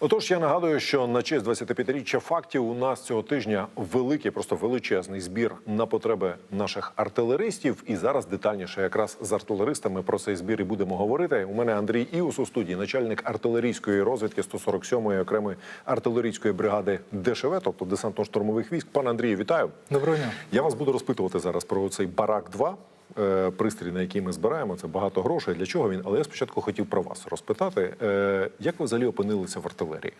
Отож, я нагадую, що на честь 25-річчя фактів у нас цього тижня великий, просто величезний збір на потреби наших артилеристів. І зараз детальніше, якраз з артилеристами про цей збір і будемо говорити. У мене Андрій Іус у студії, начальник артилерійської розвідки 147-ї окремої артилерійської бригади ДШВ, тобто десантно-штурмових військ. Пане Андрію, вітаю. Доброго дня. Я вас буду розпитувати зараз про цей барак 2 е, Пристрій, на який ми збираємо, це багато грошей. Для чого він? Але я спочатку хотів про вас розпитати. Е, Як ви взагалі опинилися в артилерії?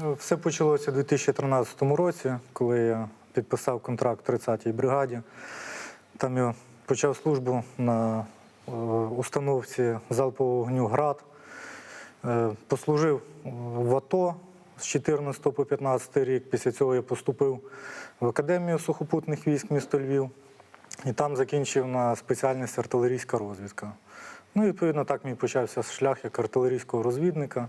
Ну, Все почалося у 2013 році, коли я підписав контракт в 30-й бригаді. Там я почав службу на е, установці залпового вогню ГРАД. Е, Послужив в АТО з 14 по 15 рік. Після цього я поступив в Академію сухопутних військ місто Львів. І там закінчив на спеціальність артилерійська розвідка. Ну, відповідно, так мій почався шлях як артилерійського розвідника.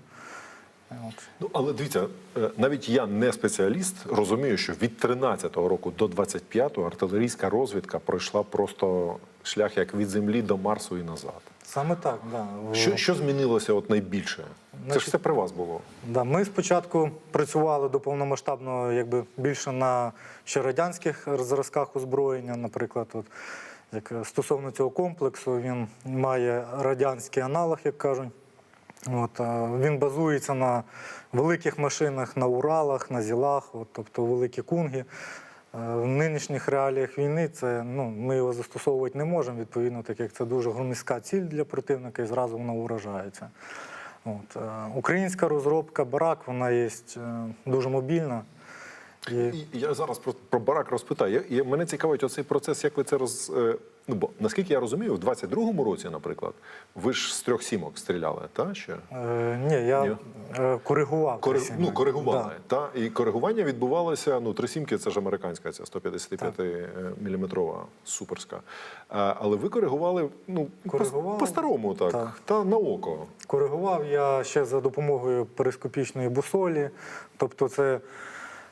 От. Ну але дивіться, е, навіть я не спеціаліст, розумію, що від 13-го року до 25-го артилерійська розвідка пройшла просто шлях як від землі до Марсу і назад. Саме так, да. Що, що змінилося от найбільше? Це ж все при вас було. Да, ми спочатку працювали до повномасштабного, якби більше на ще радянських зразках озброєння. Наприклад, от, як е, стосовно цього комплексу, він має радянський аналог, як кажуть. От, е, він базується на великих машинах, на Уралах, на Зілах, от, тобто великі кунги. Е, В нинішніх реаліях війни це ну, ми його застосовувати не можемо, відповідно, так як це дуже громіська ціль для противника і зразу вона уражається. От, е, українська розробка барак, вона є е, дуже мобільна. І, я зараз про, про барак розпитаю. Мене цікавить оцей процес, як ви це роз. Е, Ну, бо наскільки я розумію, в 22-му році, наприклад, ви ж з трьох сімок стріляли, та ще? е, ні, я Ні. е, коригував. Кори... ці Ну, коригували. Да. Та? І коригування відбувалося. Ну, три сімки це ж американська, ця 155 мм суперська. А, але ви коригували ну, Коригував. по-старому, так, Так. та на око. Коригував я ще за допомогою перископічної бусолі. Тобто це е,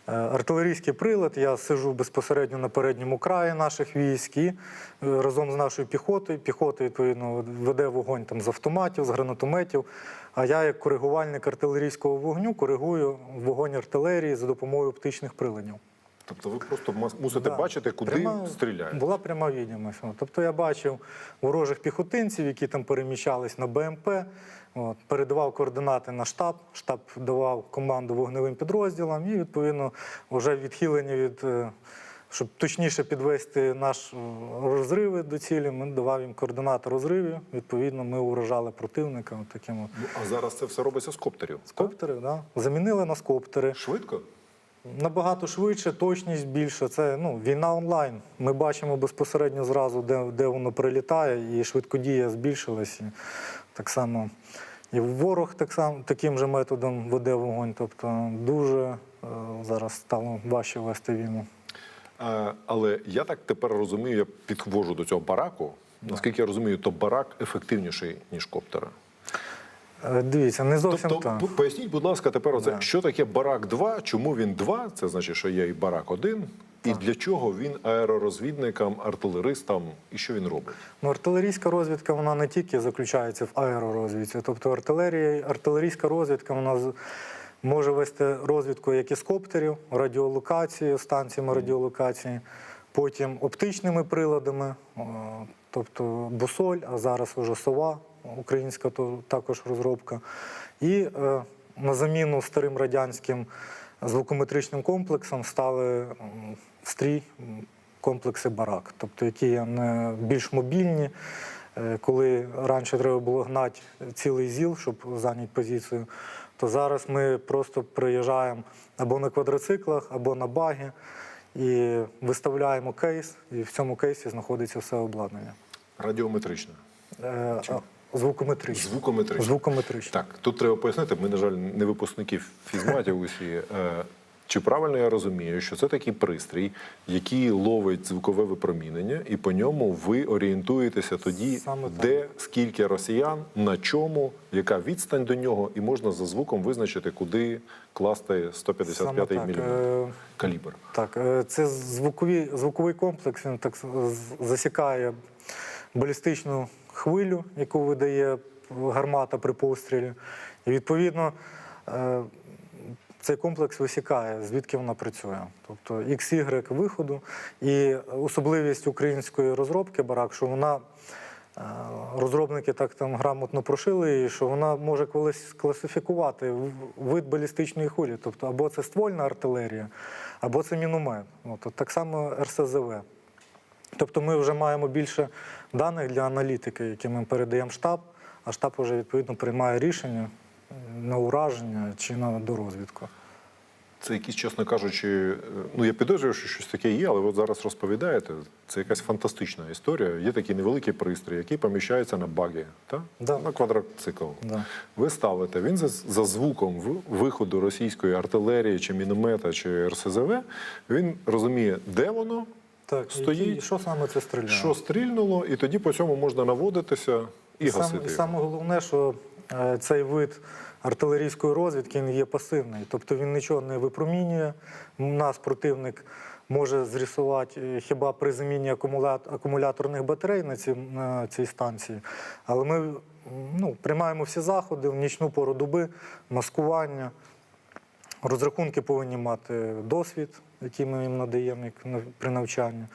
артилерійський прилад. Я сижу безпосередньо на передньому краї наших військ і е, разом з нашою піхотою. Піхота, відповідно, веде вогонь там, з автоматів, з гранатометів. А я, як коригувальник артилерійського вогню, коригую вогонь артилерії за допомогою оптичних приладів. Тобто ви просто мусите Да. бачити, куди Пряма- стріляють. Була пряма відомість. Тобто я бачив ворожих піхотинців, які там переміщались на БМП, от, передавав координати на штаб, штаб давав команду вогневим підрозділам і, відповідно, вже відхилення від. е, Щоб точніше підвести наш е, розриви до цілі, ми давав їм координати розривів. Відповідно, ми уражали противника. От таким от. Ну, а зараз це все робиться з коптерів. так? Да? замінили на скоптери. Швидко? Набагато швидше, точність більше. Це ну, війна онлайн. Ми бачимо безпосередньо зразу, де, де воно прилітає, і швидкодія збільшилась. І так само і ворог так само, таким же методом веде вогонь. Тобто дуже е, зараз стало важче вести війну. А, але я так тепер розумію, я підвожу до цього бараку. Наскільки я розумію, то барак ефективніший, ніж коптера. Е, Дивіться, не зовсім Тобто, так. поясніть, будь ласка, тепер оце, Да. що таке барак 2, чому він 2, це значить, що є і барак 1, і для чого він аеророзвідникам, артилеристам, і що він робить? Ну, артилерійська розвідка вона не тільки заключається в аеророзвідці. Тобто артилерія, артилерійська розвідка вона може вести розвідку як із коптерів, радіолокації, станціями радіолокації, потім оптичними приладами, тобто бусоль, а зараз вже сова, українська то також розробка. І е, на заміну старим радянським звукометричним комплексам стали стрій комплекси барак, тобто які є не більш мобільні. Е, Коли раніше треба було гнати цілий зіл, щоб зайняти позицію, то зараз ми просто приїжджаємо або на квадроциклах, або на баги і виставляємо кейс, і в цьому кейсі знаходиться все обладнання. Радіометричне, Е, а, Звукометричне. звукометричне. Звукометричне. Так, тут треба пояснити, ми, на жаль, не випускники фізматів усі. Е, Чи правильно я розумію, що це такий пристрій, який ловить звукове випромінення, і по ньому ви орієнтуєтеся тоді, Саме так. де скільки росіян, на чому, яка відстань до нього, і можна за звуком визначити, куди класти 155 Саме мм Е, калібр. Так, е, це звукові, звуковий комплекс, він так засікає балістичну хвилю, яку видає гармата при пострілі. І відповідно е, цей комплекс висікає, звідки вона працює. Тобто XY виходу. І особливість української розробки барак, що вона. е, Розробники так там грамотно прошили, її, що вона може колись класифікувати вид балістичної хулі. Тобто або це ствольна артилерія, або це міномет. От так само РСЗВ. Тобто ми вже маємо більше даних для аналітики, які ми передаємо штаб, а штаб вже відповідно приймає рішення на ураження чи на дорозвідку. Це якісь, чесно кажучи, е, ну я підозрюю, що щось таке є, але от зараз розповідаєте. Це якась фантастична історія. Є такий невеликий пристрій, який поміщається на багі, та? Да. на квадроцикл. Да. Ви ставите, він за, за звуком виходу російської артилерії, чи міномета, чи РСЗВ, він розуміє, де воно, Так, Стоїть. які- що саме це стріляє? що стрільнуло, і тоді по цьому можна наводитися і, сам, гасити. і саме головне, що е, цей вид артилерійської розвідки він є пасивний, тобто він нічого не випромінює. Нас противник може зрисувати е, хіба при заміні акумуляторних батарей на, ці, на цій станції. Але ми ну, приймаємо всі заходи в нічну пору доби, маскування. Розрахунки повинні мати досвід, який ми їм надаємо як при навчанні.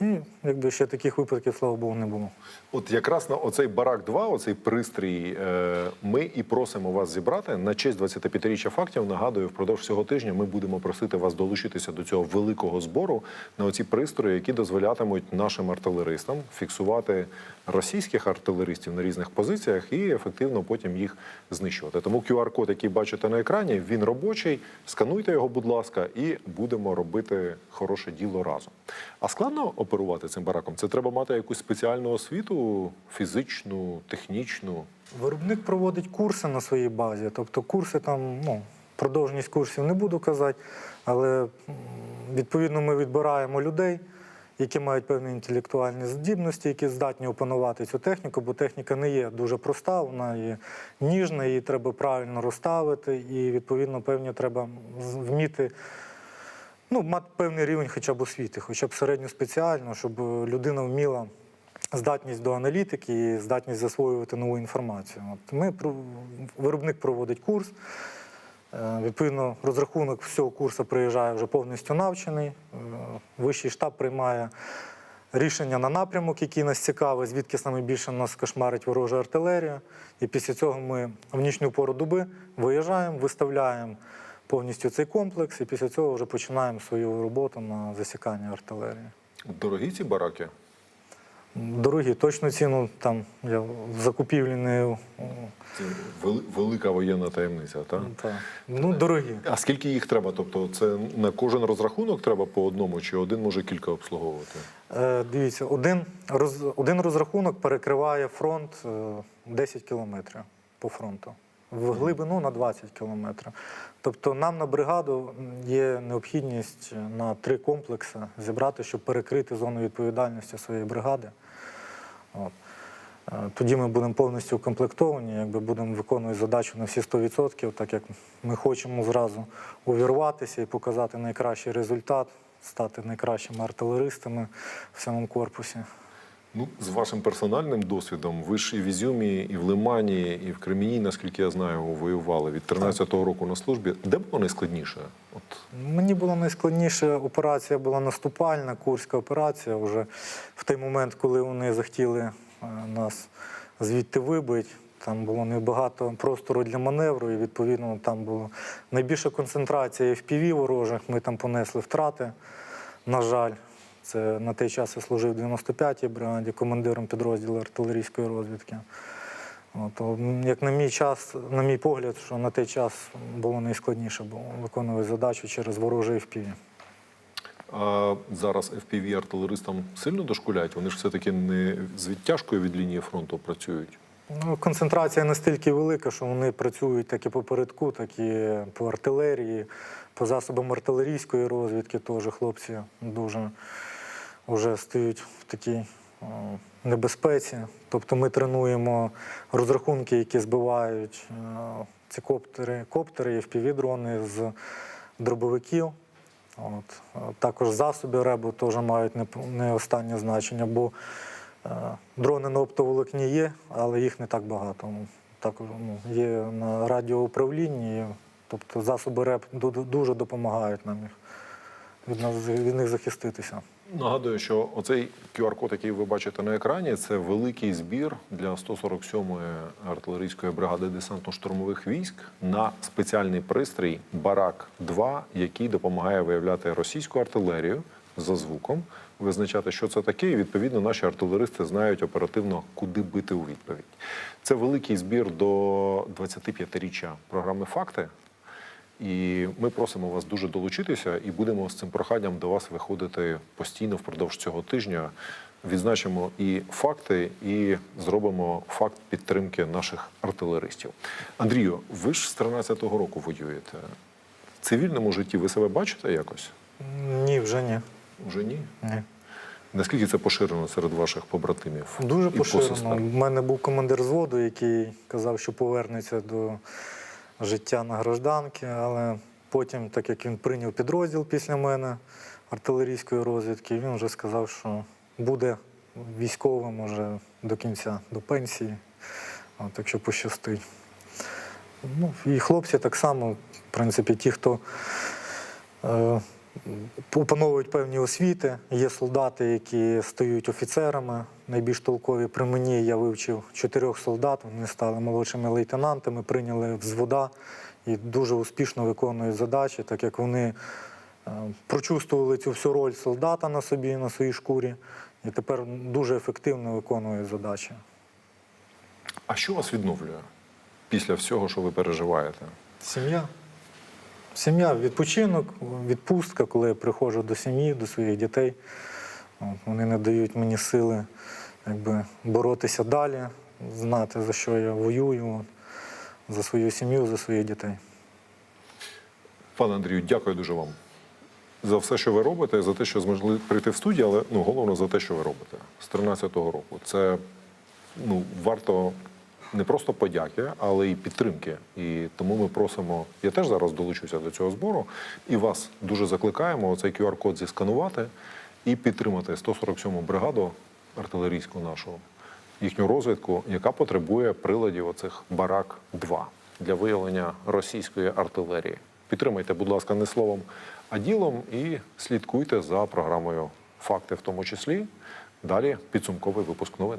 І якби ще таких випадків, слава Богу, не було. От якраз на оцей барак 2 оцей пристрій, е, ми і просимо вас зібрати на честь 25-річчя фактів. Нагадую, впродовж цього тижня ми будемо просити вас долучитися до цього великого збору на оці пристрої, які дозволятимуть нашим артилеристам фіксувати російських артилеристів на різних позиціях і ефективно потім їх знищувати. Тому QR-код, який бачите на екрані, він робочий. Скануйте його, будь ласка, і будемо робити хороше діло разом. А складно оперувати цим бараком? Це треба мати якусь спеціальну освіту, фізичну, технічну. Виробник проводить курси на своїй базі. Тобто курси там, ну, продовжність курсів не буду казати, але відповідно ми відбираємо людей, які мають певні інтелектуальні здібності, які здатні опанувати цю техніку, бо техніка не є дуже проста, вона є ніжна, її треба правильно розставити, і відповідно певні треба вміти. Ну, мати певний рівень хоча б освіти, хоча б середньоспеціально, щоб е, людина вміла здатність до аналітики і здатність засвоювати нову інформацію. От ми виробник проводить курс. Е, Відповідно, розрахунок всього курсу приїжджає вже повністю навчений. Е, Вищий штаб приймає рішення на напрямок, який нас цікавить, звідки саме більше нас кошмарить ворожа артилерія. І після цього ми в нічну пору доби виїжджаємо, виставляємо повністю цей комплекс, і після цього вже починаємо свою роботу на засікання артилерії. Дорогі ці бараки? Дорогі, точну ціну там я в закупівлі не Це велика воєнна таємниця, так? та, ну, дорогі. А скільки їх треба? Тобто, це на кожен розрахунок треба по одному, чи один може кілька обслуговувати? Е, дивіться, один, роз, один розрахунок перекриває фронт е, 10 кілометрів по фронту. В глибину на 20 кілометрів. Тобто нам на бригаду є необхідність на три комплекси зібрати, щоб перекрити зону відповідальності своєї бригади. От. Е, Тоді ми будемо повністю укомплектовані, якби будемо виконувати задачу на всі 100%, так як ми хочемо зразу увірватися і показати найкращий результат, стати найкращими артилеристами в самому корпусі. Ну, з вашим персональним досвідом, ви ж і в Ізюмі, і в Лимані, і в Кремені, наскільки я знаю, воювали від 13-го року на службі. Де було найскладніше? От Мені було найскладніше, операція була наступальна, курська операція. Вже в той момент, коли вони захотіли е, нас звідти вибити, там було небагато простору для маневру, і відповідно там була найбільша концентрація FPV ворожих. Ми там понесли втрати. На жаль, це на той час я служив в 95-й бригаді, командиром підрозділу артилерійської розвідки. От, як на мій час, на мій погляд, що на той час було найскладніше було виконувати задачу через ворожий FPV. а зараз fpv артилеристам сильно дошкуляють. Вони ж все-таки не з відтяжкою від лінії фронту працюють. Ну, концентрація настільки велика, що вони працюють як і по передку, так і по артилерії, по засобам артилерійської розвідки теж хлопці дуже вже стають в такій небезпеці. Тобто ми тренуємо розрахунки, які збивають е, ці коптери, коптери і впівдрони з дробовиків. От. Е, Також засоби РЕБу теж мають не, останнє значення, бо е, дрони на оптоволокні є, але їх не так багато. Ну, Так, ну, є на радіоуправлінні, Тобто засоби РЕП дуже допомагають нам їх від, нас, від них захиститися. Нагадую, що оцей QR-код, який ви бачите на екрані, це великий збір для 147-ї артилерійської бригади десантно-штурмових військ на спеціальний пристрій Барак 2 який допомагає виявляти російську артилерію за звуком, визначати, що це таке, і відповідно наші артилеристи знають оперативно, куди бити у відповідь. Це великий збір до 25-річчя програми Факти. І ми просимо вас дуже долучитися і будемо з цим проханням до вас виходити постійно впродовж цього тижня. Відзначимо і факти, і зробимо факт підтримки наших артилеристів. Андрію, ви ж з 13-го року воюєте. В цивільному житті ви себе бачите якось? Ні, вже ні. Уже ні. ні. Наскільки це поширено серед ваших побратимів? Дуже і поширено. У мене був командир зводу, який казав, що повернеться до життя на гражданки, але потім, так як він прийняв підрозділ після мене артилерійської розвідки, він вже сказав, що буде військовим уже до кінця, до пенсії. От, так що пощастить. Ну, і хлопці так само, в принципі, ті, хто е, опановують певні освіти. Є солдати, які стають офіцерами, найбільш толкові. При мені я вивчив чотирьох солдат, вони стали молодшими лейтенантами, прийняли взвода і дуже успішно виконують задачі, так як вони е, прочувствували цю всю роль солдата на собі, на своїй шкурі, і тепер дуже ефективно виконують задачі. А що вас відновлює після всього, що ви переживаєте? Сім'я. Сім'я, відпочинок, відпустка, коли я приходжу до сім'ї, до своїх дітей. Вони не дають мені сили якби, боротися далі, знати, за що я воюю, за свою сім'ю, за своїх дітей. Пане Андрію, дякую дуже вам за все, що ви робите, за те, що змогли прийти в студію, але ну головно за те, що ви робите з 13-го року. Це ну варто не просто подяки, але й підтримки. І тому ми просимо. Я теж зараз долучуся до цього збору, і вас дуже закликаємо оцей QR-код зісканувати і підтримати 147-му бригаду артилерійську нашу, їхню розвідку, яка потребує приладів оцих барак 2 для виявлення російської артилерії. Підтримайте, будь ласка, не словом, а ділом і слідкуйте за програмою Факти в тому числі. Далі підсумковий випуск новин.